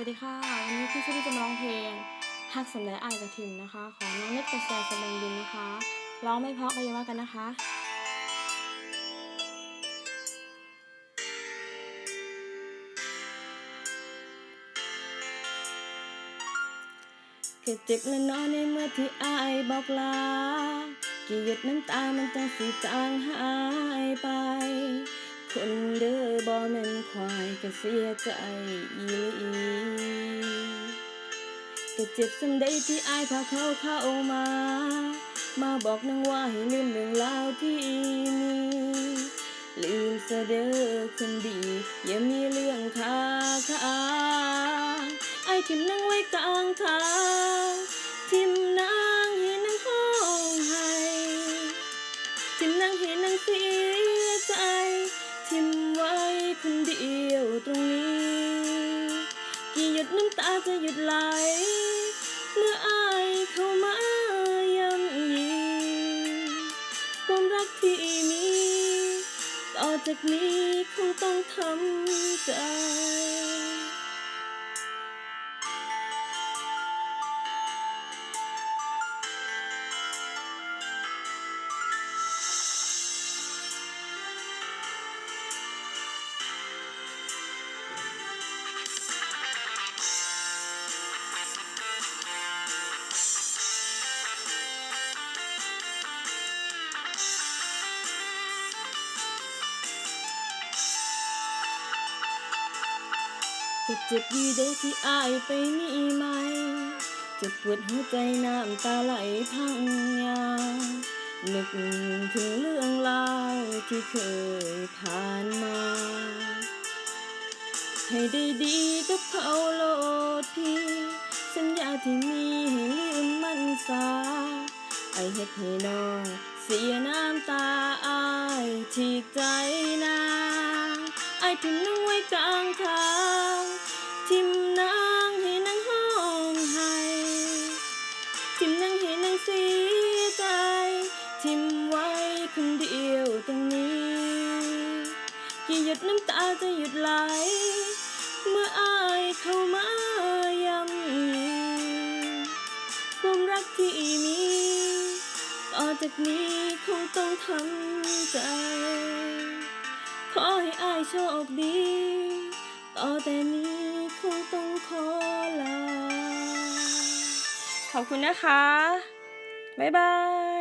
วัสดีค่ะ วันนี้พี่ชุลี่จะมาร้องเพลงฮักสำเร็จอายกระถิ่นนะคะ ของน้องเน็ตกระแสสแบงดินนะคะร้องไม่เพราะก็อย่าว่ากันนะคะก็เจ็บและนอนในเมื่อที่อายบอกลา กี่หยดน้ำตามันจังสีจางหายไป คนเด้อ บ่แม่นควายก็เสียใจอีลีก็เจ็บสันใดที่อายพาเขาเข้ามา มาบอกนางว่าให้ลืมเรื่องราวที่มีลืมซะเด้อคนดี อย่ามีเรื่องคาคาไอ้ทิมนางไว้กลางทางทิมนางให้นางห้องไห้ทิมนางให้นางเสีย คนเดียวตรงนี้ กี่หยดน้ำตาจะหยุดไหล เมื่ออายเข้ามาย้ำยีความรักที่มีต่อจากนี้คงต้องทำใจ จะเจ็บอยู่เด้ที่อายไปนี่ไหมจะปวดหัวใจน้ำตาไหลพังยานึกถึงเรื่องราวที่เคยผ่านมา ให้ได้ดีกับเขาโลดพี่ สัญญาที่มีให้ลืมมันซาไอเฮ็ดให้น้องเสียน้ำตาอายที่ใจนางไอทิ้งน้องไว้กลางทาง หยดน้ำตาจะหยุดไหล เมื่ออายเข้ามายำความรักที่มีต่อจากนี้คงต้องทำใจ ขอให้อายโชคดี ต่อแต่นี้คงต้องขอลา ขอบคุณนะคะ บ๊ายบาย